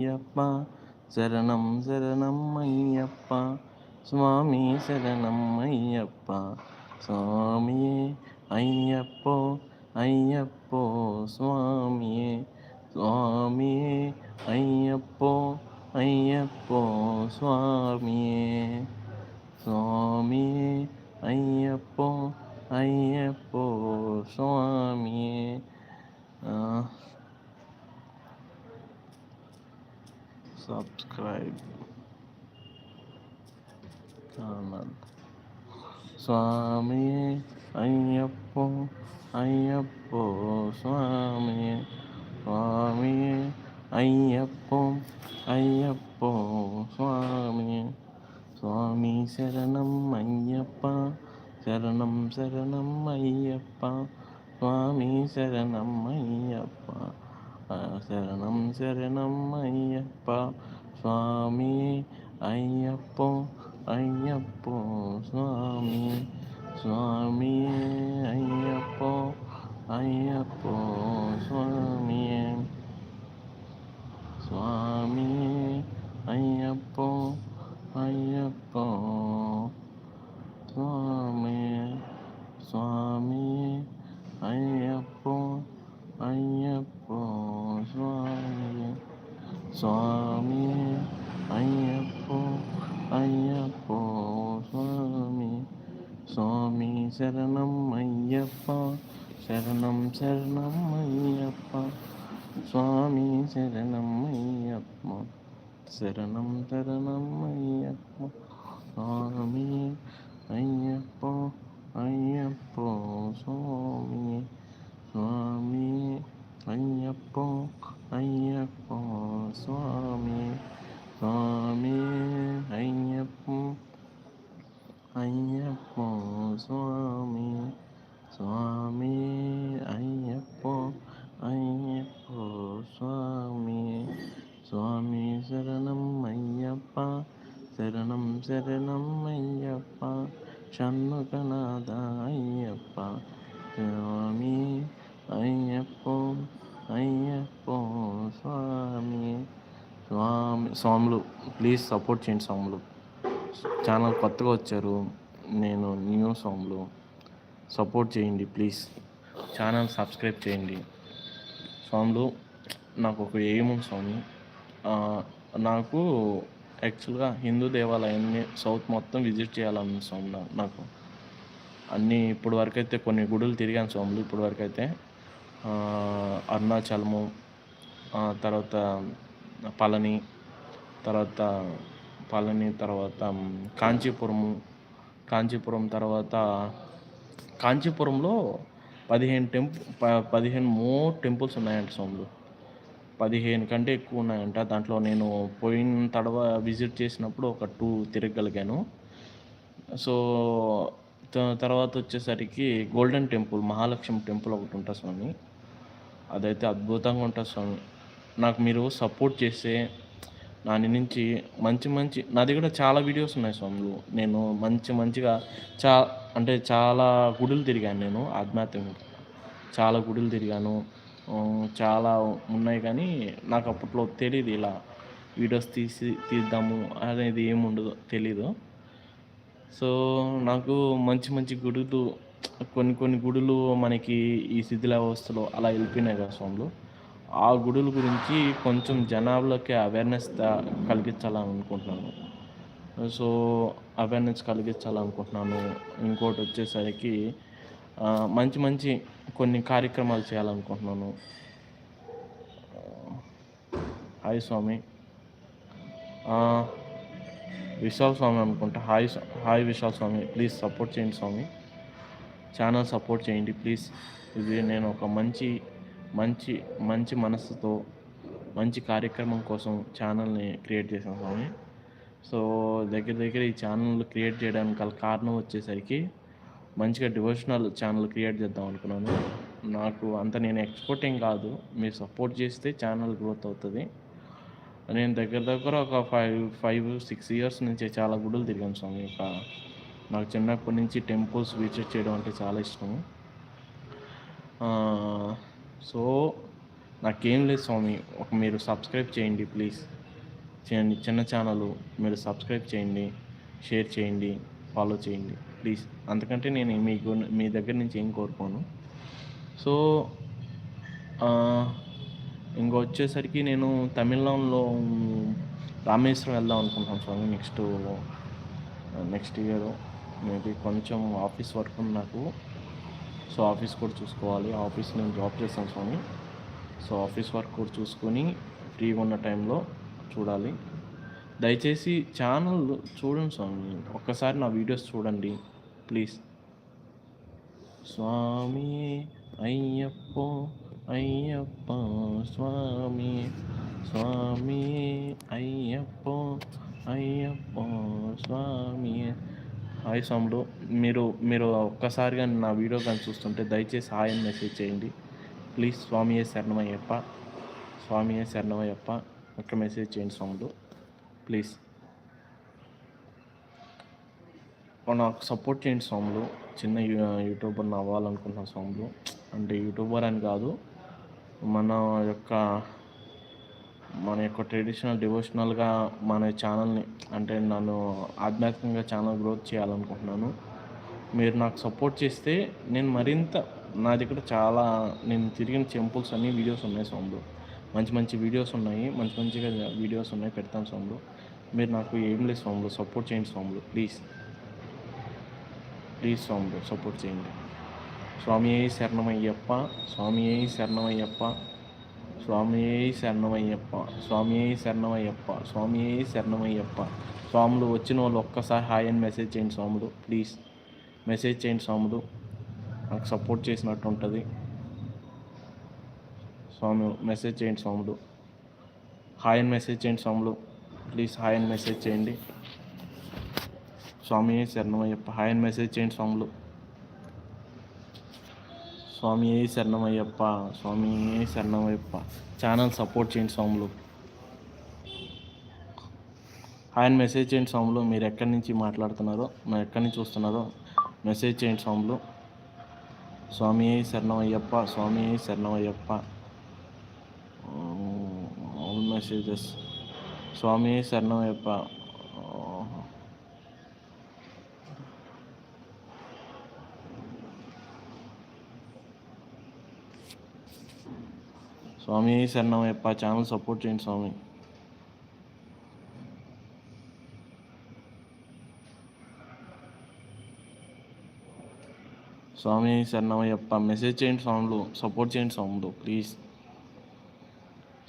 అయ్యప్ప శరణం శరణం అయ్యప్ప స్వామి శరణం అయ్యప్ప స్వామియే అయ్యప్పో అయ్యప్పో స్వామియే స్వామియే అయ్యప్పో అయ్యప్పో స్వామియే స్వామియే అయ్యప్పో అయ్యప్పో స్వామియే సబ్స్క్రైబ్ ఛానల్ స్వామి అయ్యప్పో అయ్యప్పో స్వామి స్వామి అయ్యప్పో అయ్యప్పో స్వామి స్వామి శరణం అయ్యప్ప శరణం శరణం అయ్యప్ప స్వామి శరణం అయ్యప్ప శరణం శరణం అయ్యప్ప స్వామి అయ్యప్పో అయ్యప్పో స్వామి స్వామి అయ్యప్పో అయ్యప్పో స్వామి స్వామి అయ్యప్పో అయ్యప్పో స్వామి స్వామి అయ్యప్పో అయ్యప్పో స్వామి స్వామి అయ్యప్పో అయ్యప్పో స్వామి స్వామి శరణం అయ్యప్ప శరణం శరణం అయ్యప్ప స్వామి శరణం అయ్యప్ప శరణం శరణం అయ్యప్ప స్వామి అయ్యప్పో అయ్యప్పో స్వామి స్వామి అయ్యప్పో అయ్యప్పో స్వామి స్వామి అయ్యప్ప అయ్యప్పో స్వామి స్వామి అయ్యప్పో అయ్యప్పో స్వామి స్వామి శరణం అయ్యప్ప శరణం శరణం అయ్యప్ప షణ్ముఖనాథ అయ్యప్ప స్వామి అయ్యప్పో అయ్యప్పో స్వామి సాములు స్వాములు ప్లీజ్ సపోర్ట్ చేయండి స్వాములు ఛానల్ కొత్తగా వచ్చారు నేను న్యూ స్వాములు సపోర్ట్ చేయండి ప్లీజ్ ఛానల్ సబ్స్క్రైబ్ చేయండి. స్వాములు నాకు ఒక ఎయిమ్ ఉంది స్వామి. నాకు యాక్చువల్గా హిందూ దేవాలయాన్ని సౌత్ మొత్తం విజిట్ చేయాలని స్వామి నాకు. అన్నీ ఇప్పుడు వరకు అయితే కొన్ని గుడులు తిరిగాను స్వాములు ఇప్పుడు వరకు అయితే అరుణాచలము తర్వాత పళని తర్వాత పళని తర్వాత కాంచీపురము కాంచీపురం తర్వాత కాంచీపురంలో పదిహేను టెంపుల్ పదిహేను మోర్ టెంపుల్స్ ఉన్నాయంట స్వాములు. పదిహేను కంటే ఎక్కువ ఉన్నాయంట. దాంట్లో నేను పోయిన తడవ విజిట్ చేసినప్పుడు ఒక టూ తిరగలిగాను సో తర్వాత వచ్చేసరికి గోల్డెన్ టెంపుల్ మహాలక్ష్మి టెంపుల్ ఒకటి ఉంటుంది స్వామి. అదైతే అద్భుతంగా ఉంటుంది స్వామి. నాకు మీరు సపోర్ట్ చేస్తే దాని నుంచి మంచి మంచి నా దగ్గర చాలా వీడియోస్ ఉన్నాయి స్వాములు. నేను మంచి మంచిగా చా అంటే చాలా గుడులు తిరిగాను నేను ఆధ్యాత్మిక చాలా గుడులు తిరిగాను. చాలా ఉన్నాయి కానీ నాకు అప్పట్లో తెలియదు ఇలా వీడియోస్ తీసి తీద్దాము అనేది ఏముండదు తెలీదు. సో నాకు మంచి మంచి గుడులు కొన్ని కొన్ని గుడులు మనకి ఈ శిథిలావస్థలో అలా వెళ్ళిపోయినాయి కదా స్వాములు. ఆ గుడుల గురించి కొంచెం జనాభాలోకి అవేర్నెస్ కలిగించాలని అనుకుంటున్నాను సో అవేర్నెస్ కలిగించాలనుకుంటున్నాను. ఇంకోటి వచ్చేసరికి మంచి మంచి కొన్ని కార్యక్రమాలు చేయాలనుకుంటున్నాను. హాయ్ స్వామి. విశాల్ స్వామి అనుకుంటా. Hi hi Vishal swami. Please support చేయండి స్వామి. ఛానల్ సపోర్ట్ చేయండి ప్లీజ్. ఇది నేను ఒక మంచి మంచి మంచి మనస్సుతో మంచి కార్యక్రమం కోసం ఛానల్ని క్రియేట్ చేశాను స్వామి. సో దగ్గర దగ్గర ఈ ఛానల్ క్రియేట్ చేయడానికి గల కారణం వచ్చేసరికి మంచిగా డివోషనల్ ఛానల్ క్రియేట్ చేద్దాం అనుకున్నాను. నాకు అంత నేను ఎక్స్పోర్టింగ్ కాదు. మీరు సపోర్ట్ చేస్తే ఛానల్ గ్రోత్ అవుతుంది. నేను దగ్గర దగ్గర ఒక ఫైవ్ ఫైవ్ సిక్స్ ఇయర్స్ నుంచి చాలా గుడులు తిరిగాను స్వామి. ఒక నాకు చిన్నప్పటి నుంచి టెంపుల్స్ విజిట్ చేయడం అంటే చాలా ఇష్టం. సో నాకేం లేదు స్వామి. ఒక మీరు సబ్స్క్రైబ్ చేయండి ప్లీజ్. చేయండి. చిన్న ఛానల్ మీరు సబ్స్క్రైబ్ చేయండి. షేర్ చేయండి. ఫాలో చేయండి ప్లీజ్. అందుకంటే నేను మీకు మీ దగ్గర నుంచి ఏం కోరుకోను. సో ఇంకా వచ్చేసరికి నేను తమిళనాడులో రామేశ్వరం వెళ్దాం అనుకుంటున్నాను swami next next year. Maybe కొంచెం ఆఫీస్ వర్క్ ఉంది నాకు. సో ఆఫీస్ కూడా చూసుకోవాలి. ఆఫీస్ నేను జాబ్ చేస్తాను స్వామి. సో ఆఫీస్ వర్క్ కూడా చూసుకొని ఫ్రీగా ఉన్న టైంలో చూడాలి. దయచేసి ఛానల్ చూడండి స్వామి. ఒక్కసారి నా వీడియోస్ చూడండి ప్లీజ్. స్వామి అయ్యప్పో అయ్యప్ప స్వామి. స్వామి అయ్యప్పో అయ్యప్ప స్వామి. హాయ్ సాములు మీరు మీరు ఒక్కసారిగా నా వీడియో కానీ చూస్తుంటే దయచేసి హాయ్ అని మెసేజ్ చేయండి. ప్లీజ్ స్వామియే శరణమయ్యప్ప. స్వామియే శరణమయ్యప్ప. ఒక్క మెసేజ్ చేయండి సాములు ప్లీజ్. నాకు సపోర్ట్ చేయండి స్వాములు. చిన్న యూట్యూబర్ని అవ్వాలనుకుంటున్నాను స్వాములు. అంటే యూట్యూబర్ అని కాదు మన యొక్క మన యొక్క ట్రెడిషనల్ డివోషనల్గా మన ఛానల్ని అంటే నన్ను ఆధ్యాత్మికంగా ఛానల్ గ్రోత్ చేయాలనుకుంటున్నాను. మీరు నాకు సపోర్ట్ చేస్తే నేను మరింత నా దగ్గర చాలా నేను తిరిగిన టెంపుల్స్ అన్ని వీడియోస్ ఉన్నాయి సోములు మంచి మంచి వీడియోస్ ఉన్నాయి మంచి మంచిగా వీడియోస్ ఉన్నాయి పెడతాను సోములు మీరు నాకు ఏం లేదు సోములు సపోర్ట్ చేయండి సోములు ప్లీజ్ ప్లీజ్ స్వాములు సపోర్ట్ చేయండి. స్వామి శరణమయ్యప్ప స్వామి శరణమయ్యప్ప. స్వామి శరణమయ్యప్ప స్వామి శరణమయ్యప్ప స్వామి శరణమయ్యప్ప. స్వాములు వచ్చిన వాళ్ళు ఒక్కసారి హాయ్ అని మెసేజ్ చేయండి స్వాములు ప్లీజ్. మెసేజ్ చేయండి స్వాములు. నాకు సపోర్ట్ చేసినట్టు ఉంటుంది. స్వామి మెసేజ్ చేయండి స్వాములు. హాయ్ అని మెసేజ్ చేయండి స్వాములు. ప్లీజ్ హాయ్ అని మెసేజ్ చేయండి. స్వామి శరణమయ్యప్ప హాయ్ అని మెసేజ్ చేయండి స్వాములు. స్వామి శరణమయ్యప్ప స్వామి శరణమయ్యప్ప ఛానల్ సపోర్ట్ చేయండి స్వాములు హాయ్ మెసేజ్ చేయండి స్వాములు మీరు ఎక్కడి నుంచి మాట్లాడుతున్నారో మీరు ఎక్కడి నుంచి చూస్తున్నారో మెసేజ్ చేయండి స్వాములు స్వామి శరణమయ్యప్ప స్వామి శరణమయ్యప్ప ఆల్ మెసేజెస్ స్వామి శరణమయ్యప్ప స్వామి శరణమయ్యప్ప ఛానల్ సపోర్ట్ చేయండి స్వామి. స్వామి శరణమయ్యప్ప మెసేజ్ చేయండి స్వాములు సపోర్ట్ చేయండి స్వాములు ప్లీజ్.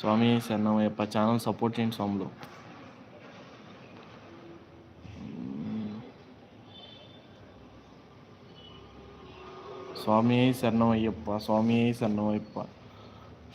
స్వామి శరణమయ్యప్ప ఛానల్ సపోర్ట్ చేయండి స్వాములు. స్వామి శరణమయ్యప్ప స్వామి శరణమయ్యప్ప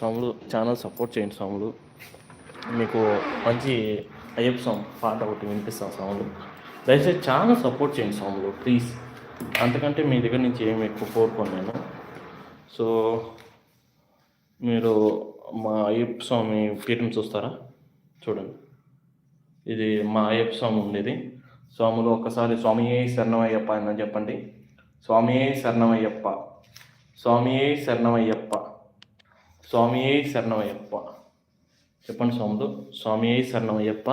స్వాములు ఛానల్ సపోర్ట్ చేయండి స్వాములు. మీకు మంచి అయ్యప్ప స్వామి పాట ఒకటి వినిపిస్తాం స్వాములు. దయచేసి ఛానల్ సపోర్ట్ చేయండి స్వాములు ప్లీజ్ అంతకంటే మీ దగ్గర నుంచి ఏమి ఎక్కువ కోరుకోను నేను సో మీరు మా అయ్యప్ప స్వామి పీఠం చూస్తారా చూడండి. ఇది మా అయ్యప్ప స్వామి ఉండేది. స్వాములు ఒక్కసారి స్వామి శరణమయ్యప్ప అని చెప్పండి. స్వామి శరణమయ్యప్ప. స్వామి శరణమయ్యప్ప. స్వామి శరణమయ్యప్ప. చెప్పండి స్వాములు స్వామి శరణమయ్యప్ప.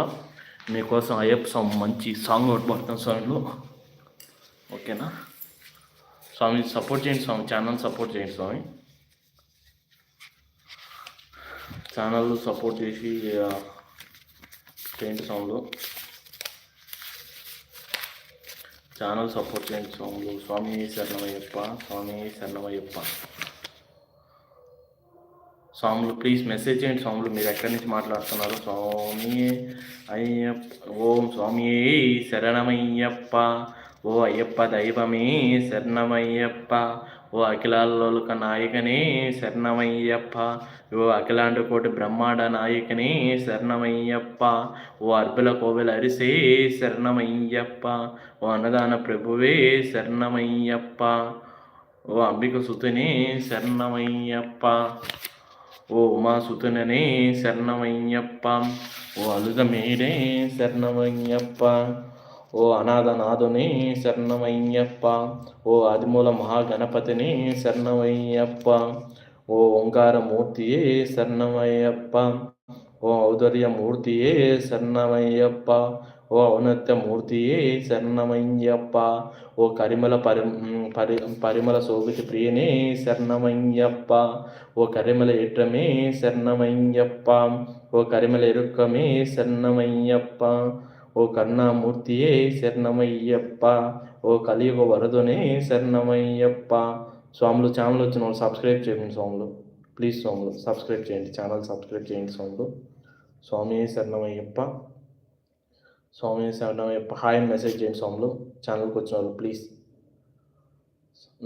మీకోసం అయ్యప్ప స్వామి మంచి సాంగ్ ఒకటి పడుతుంది స్వామిలో. ఓకేనా? స్వామి సపోర్ట్ చేయండి స్వామి ఛానల్ సపోర్ట్ చేయండి స్వామి. ఛానల్ సపోర్ట్ చేసి చేయండి స్వాములు. ఛానల్ సపోర్ట్ చేయండి స్వాములు. స్వామి శరణమయ్యప్ప స్వామి శరణమయ్యప్ప. స్వాములు ప్లీజ్ మెసేజ్ చేయండి స్వాములు మీరు ఎక్కడి నుంచి మాట్లాడుతున్నారు? స్వామి అయ్యప్ప ఓం స్వామి శరణమయ్యప్ప ఓ అయ్యప్ప దైవమే శరణమయ్యప్ప ఓ అఖిలాలోక నాయకనే శరణమయ్యప్ప ఓ అఖిలాండ కోటి బ్రహ్మాండ నాయకనే శరణమయ్యప్ప ఓ అర్బుల కోవెల అరిసే శరణమయ్యప్ప ఓ అన్నదాన ప్రభువే శరణమయ్యప్ప ఓ అంబిక సుతిని శరణమయ్యప్ప. ఓ ఉమాసుతుననే శరణమయ్యప్ప. ఓ అలుగమేడే శరణమయ్యప్ప. ఓ అనాథనాథుని శరణమయ్యప్ప. ఓ ఆదిమూల మహాగణపతిని శరణమయ్యప్ప. ఓ ఓంకారమూర్తియే శరణమయ్యప్ప. ఓ ఔదర్యమూర్తియే శరణమయ్యప్ప. ఓ ఔన్నత్యమూర్తియే శరణమయ్యప్ప. ఓ కరిమల పరి పరి పరిమళ శోభిత ప్రియనే శరణమయ్యప్ప. ఓ కరిమల ఎట్రమే శరణమయ్యప్ప. ఓ కరిమల ఎరుక్కమే శరణమయ్యప్ప. ఓ కరుణామూర్తియే శరణమయ్యప్ప. ఓ కలియుగ వరదునే శరణమయ్యప్ప. స్వాములు ఛానల్ వచ్చిన వాళ్ళు సబ్స్క్రైబ్ చేయండి స్వాములు. ప్లీజ్ స్వాములు సబ్స్క్రైబ్ చేయండి. ఛానల్ సబ్స్క్రైబ్ చేయండి స్వాములు. స్వామి శరణమయ్యప్ప. స్వామి శరణమయ్యప్ప హాయ్ మెసేజ్ చేయండి స్వాములు. ఛానల్కి వచ్చిన వాళ్ళు ప్లీజ్.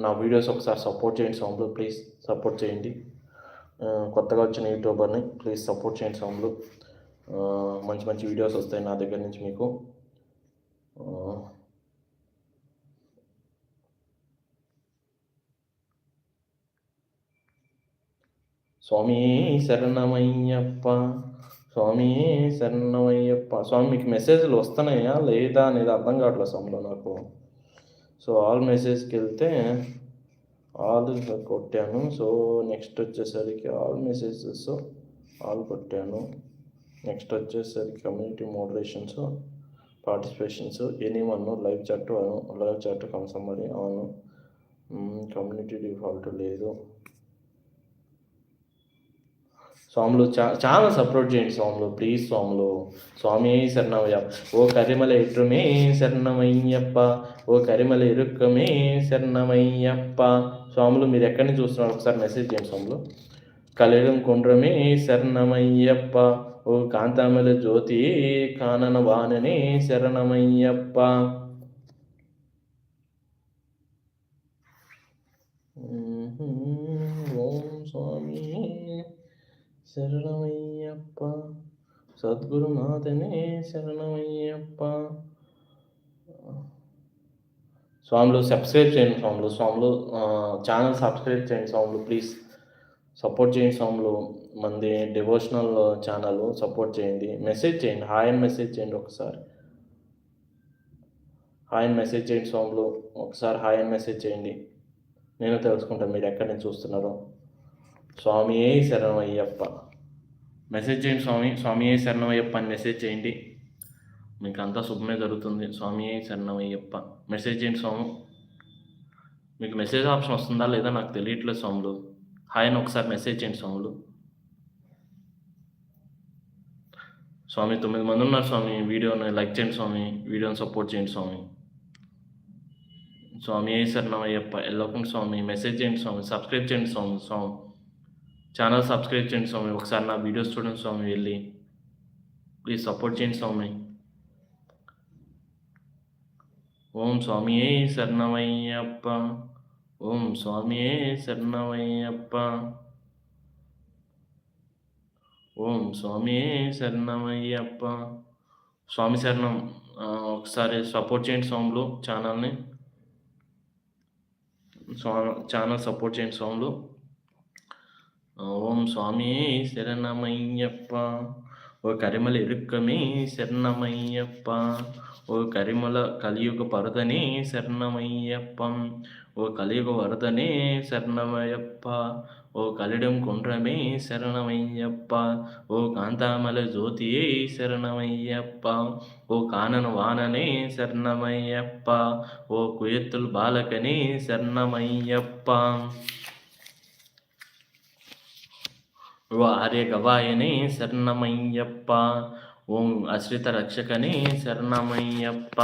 నా వీడియోస్ ఒకసారి సపోర్ట్ చేయండి స్వాములు. ప్లీజ్ సపోర్ట్ చేయండి. కొత్తగా వచ్చిన యూట్యూబర్ని ప్లీజ్ సపోర్ట్ చేయండి స్వాములు. మంచి మంచి వీడియోస్ వస్తాయి నా దగ్గర నుంచి మీకు. స్వామి శరణమయ్యప్ప. స్వామి శరణమయ్యప్ప. స్వామి మీకు మెసేజ్లు వస్తున్నాయా? లేదా అనేది అర్థం కావట్లేదు స్వామిలో నాకు. సో ఆల్ మెసేజ్కి వెళ్తే ఆల్ కొట్టాను. సో నెక్స్ట్ వచ్చేసరికి ఆల్ మెసేజెస్ ఆల్ కొట్టాను. నెక్స్ట్ వచ్చేసరికి community moderations participations any one live chat live chat కన్సమ్మరీ అవును. కమ్యూనిటీ డిఫాల్ట్ లేదు. స్వాములు చా చాలా సపోర్ట్ చేయండి స్వాములు ప్లీజ్ స్వాములు. స్వామి శరణమయ్య ఓ కరిమల ఇరుమే శరణమయ్యప్ప ఓ కరిమల ఇరుక్కమే శరణమయ్యప్ప. స్వాములు మీరు ఎక్కడి నుంచి చూస్తున్నారు? ఒకసారి మెసేజ్ చేయండి స్వాములు. కలిగం కుండ్రమే శరణమయ్యప్ప ఓ కాంతామల జ్యోతి కానన వాననే శరణమయ్యప్ప ఓం స్వామి శరణమయ్యప్ప. సద్గురునాథనే శరణమయ్యప్ప. స్వాములు సబ్స్క్రైబ్ చేయండి స్వాములు. స్వాములు ఛానల్ సబ్స్క్రైబ్ చేయండి స్వాములు ప్లీజ్. సపోర్ట్ చేయండి స్వాములు. మంది డివోషనల్ ఛానల్ సపోర్ట్ చేయండి. మెసేజ్ చేయండి. హాయ్ అని మెసేజ్ చేయండి ఒకసారి. హాయ్ అని మెసేజ్ చేయండి స్వాములు. ఒకసారి హాయ్ అని మెసేజ్ చేయండి. నేను తెలుసుకుంటాను మీరు ఎక్కడి నుంచి చూస్తున్నారో. స్వామియే శరణమయ్యప్ప. మెసేజ్ చేయండి స్వామి స్వామియే శరణమయ్యప్ప అని మెసేజ్ చేయండి. మీకు అంతా శుభమే జరుగుతుంది. స్వామియే శరణమయ్యప్ప. మెసేజ్ చేయండి స్వామి. మీకు మెసేజ్ ఆప్షన్ వస్తుందా లేదా నాకు తెలియట్లేదు స్వాములు. హాయ్ అని ఒకసారి మెసేజ్ చేయండి స్వాములు. స్వామి తొమ్మిది మంది ఉన్నారు స్వామి. వీడియోని లైక్ చేయండి స్వామి. వీడియోని సపోర్ట్ చేయండి స్వామి. స్వామి శరణమయ్యప్ప. ఎల్లకుండా స్వామి. మెసేజ్ చేయండి స్వామి. సబ్స్క్రైబ్ చేయండి స్వామి. స్వామి. ఛానల్ సబ్స్క్రైబ్ చేయండి స్వామి. ఒకసారి నా వీడియోస్ చూడండి స్వామి వెళ్ళి. ప్లీజ్ సపోర్ట్ చేయండి స్వామి. ఓం స్వామియే శరణమయ్యప్ప. ఓం స్వామియే శరణమయ్యప్ప. ఓం స్వామియే శరణమయ్యప్ప. స్వామి శరణం. ఒకసారి సపోర్ట్ చేయండి స్వాములు ఛానల్ని స్వా ఛానల్ సపోర్ట్ చేయండి స్వాములు. ఓం స్వామి శరణమయ్యప్ప ఓ కరిమల ఇరుక్కమే శరణమయ్యప్ప ఓ కరిమల కలియుగ పరదనే శరణమయ్యప్ప ఓ కలియుగ వరదనే శరణమయ్యప్ప ఓ కలిడం కుండ్రమే శరణమయ్యప్ప ఓ కాంతామల జ్యోతియే శరణమయ్యప్ప ఓ కానన వాననే శరణమయ్యప్ప ఓ కుయత్తుల బాలకనే శరణమయ్యప్ప ఓ ఆర్య శరణమయ్యప్ప. ఓం అశ్రిత రక్షకని శరణమయ్యప్ప.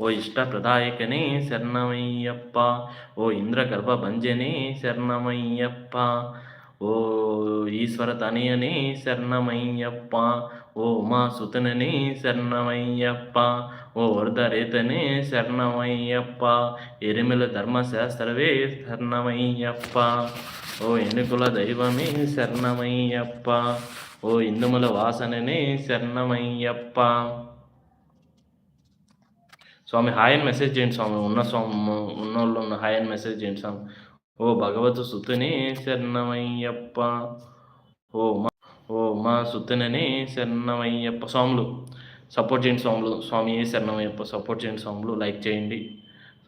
ఓ ఇష్ట ప్రదాయకని శరణమయ్యప్ప. ఓ ఇంద్రగర్భ భంజని శరణమయ్యప్ప. ఓ ఈశ్వర తనయని శరణమయ్యప్ప. ఓ ఉమా సుతనని శరణమయ్యప్ప. ఓ వరదరేతని శరణమయ్యప్ప. ఎరిమిల ధర్మశాస్త్రవే శరణమయ్యప్ప. ఓ ఎన్నికుల దైవమే శరణమయ్యప్ప. ఓ ఇందుముల వాసననే శరణమయ్యప్ప. స్వామి హాయ్ అని మెసేజ్ చేయండి స్వామి. ఉన్న స్వామి ఉన్న వాళ్ళు ఉన్న హాయ్ అని మెసేజ్ చేయండి స్వామి. ఓ భగవత్ సుతుని శరణమయ్యప్ప. ఓ మా ఓ మా సుతునని శరణమయ్యప్ప. స్వాములు సపోర్ట్ చేయండి స్వాములు. స్వామి శరణమయ్యప్ప సపోర్ట్ చేయండి స్వాములు. లైక్ చేయండి.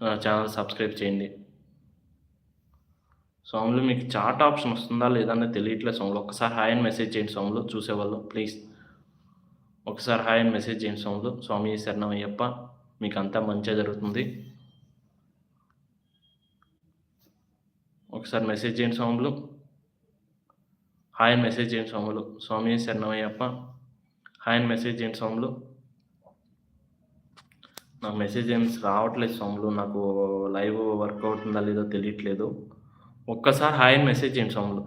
ఛానల్ సబ్స్క్రైబ్ చేయండి. సోములు మీకు చాట్ ఆప్షన్ వస్తుందా లేదన్నా తెలియట్లేదు సోములు ఒకసారి హాయ్ అని మెసేజ్ చేయండి సోములు చూసేవాళ్ళు ప్లీజ్. ఒకసారి హాయ్ అని మెసేజ్ చేయండి సోములు స్వామి శరణమయ్యప్ప మీకు అంతా మంచిగా జరుగుతుంది. ఒకసారి మెసేజ్ చేయండి సోములు హాయ్ అని మెసేజ్ చేయండి స్వాములు స్వామి శరణమయ్యప్ప హాయ్ అని మెసేజ్ చేయండి సోములు నాకు మెసేజ్ ఏం రావట్లేదు సోములు నాకు లైవ్ వర్క్ అవుతుందా లేదో తెలియట్లేదు. ఒక్కసారి హాయ్ అని మెసేజ్ చేయండి స్వాములు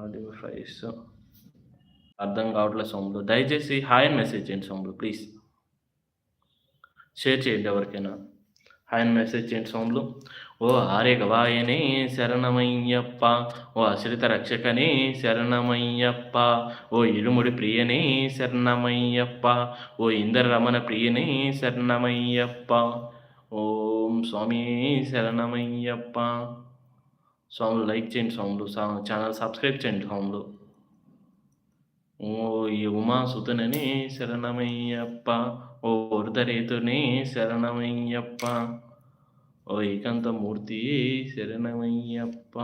ఆడియో ఫైల్స్ అర్థం కావట్లేదు సోములు దయచేసి హాయ్ అని మెసేజ్ చేయండి సోములు ప్లీజ్ షేర్ చేయండి ఎవరికైనా. హాయ్ అని మెసేజ్ చేయండి సోములు ఓ ఆర్య గవాయని శరణమయ్యప్ప ఓ అశ్రిత రక్షకని శరణమయ్యప్ప ఓ ఇరుముడి ప్రియని శరణమయ్యప్ప ఓ ఇందర రమణ ప్రియని శరణమయ్యప్ప ఓ స్వామి శరణమయ్యప్ప. స్వాములు లైక్ చేయండి స్వాములు ఛానల్ సబ్స్క్రైబ్ చేయండి స్వాములు ఓ ఈ ఉమాసుతునని శరణమయ్యప్ప ఓ వృధరేతుని శరణమయ్యప్ప ఓ ఏకాంత మూర్తి శరణమయ్యప్ప.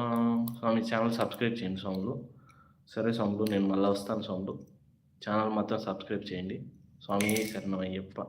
స్వామి ఛానల్ సబ్స్క్రైబ్ చేయండి స్వాములు సరే స్వాములు నేను మళ్ళీ వస్తాను స్వాములు ఛానల్ మాత్రం సబ్స్క్రైబ్ చేయండి. స్వామి శరణమయ్యప్ప.